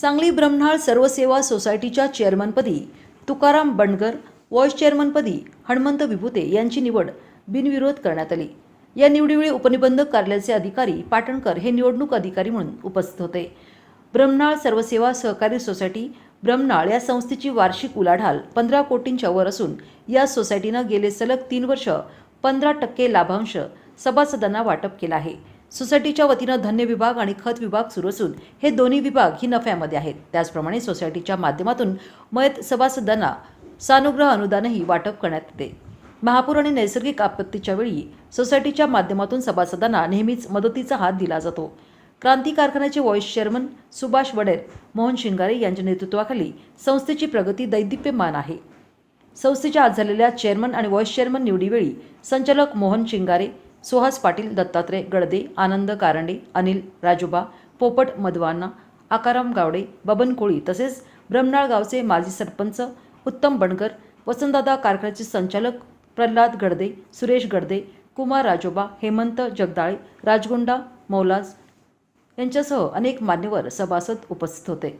सांगली ब्रह्मणाळ सर्वसेवा सोसायटीच्या चेअरमनपदी तुकाराम बंडगर व्हाईस चेअरमनपदी हणमंत विभूते यांची निवड बिनविरोध करण्यात आली. या निवडीवेळी उपनिबंधक कार्यालयाचे अधिकारी पाटणकर हे निवडणूक अधिकारी म्हणून उपस्थित होते. ब्रह्मनाळ सर्वसेवा सहकारी सोसायटी ब्रह्मनाळ या संस्थेची वार्षिक उलाढाल पंधरा कोटींच्या वर असून या सोसायटीनं गेले सलग तीन वर्ष पंधरा टक्के लाभांश सभासदांना वाटप केला आहे. सोसायटीच्या वतीनं धान्य विभाग आणि खत विभाग सुरू असून हे दोन्ही विभाग ही नफ्यामध्ये आहेत. त्याचप्रमाणे सोसायटीच्या माध्यमातून मयत सभासदांना सानुग्रह अनुदानही वाटप करण्यात येते. महापूर आणि नैसर्गिक आपत्तीच्या वेळी सोसायटीच्या माध्यमातून सभासदांना नेहमीच मदतीचा हात दिला जातो. क्रांती कारखान्याचे व्हाईस चेअरमन सुभाष वडेर मोहन शिंगारे यांच्या नेतृत्वाखाली संस्थेची प्रगती दैदिप्यमान आहे. संस्थेच्या आज झालेल्या चेअरमन आणि व्हाईस चेअरमन निवडीवेळी संचालक मोहन शिंगारे सुहास पाटील दत्तात्रय गडदे आनंद कारंडे अनिल राजोबा पोपट मधवाना आकाराम गावडे बबन कोळी तसेच ब्रह्मनाळ गावचे माजी सरपंच उत्तम बणकर वसंतदादा कारखान्याचे संचालक प्रल्हाद गडदे सुरेश गडदे कुमार राजोबा हेमंत जगदाळे राजगुंडा मौलाज यांच्यासह अनेक मान्यवर सभासद उपस्थित होते.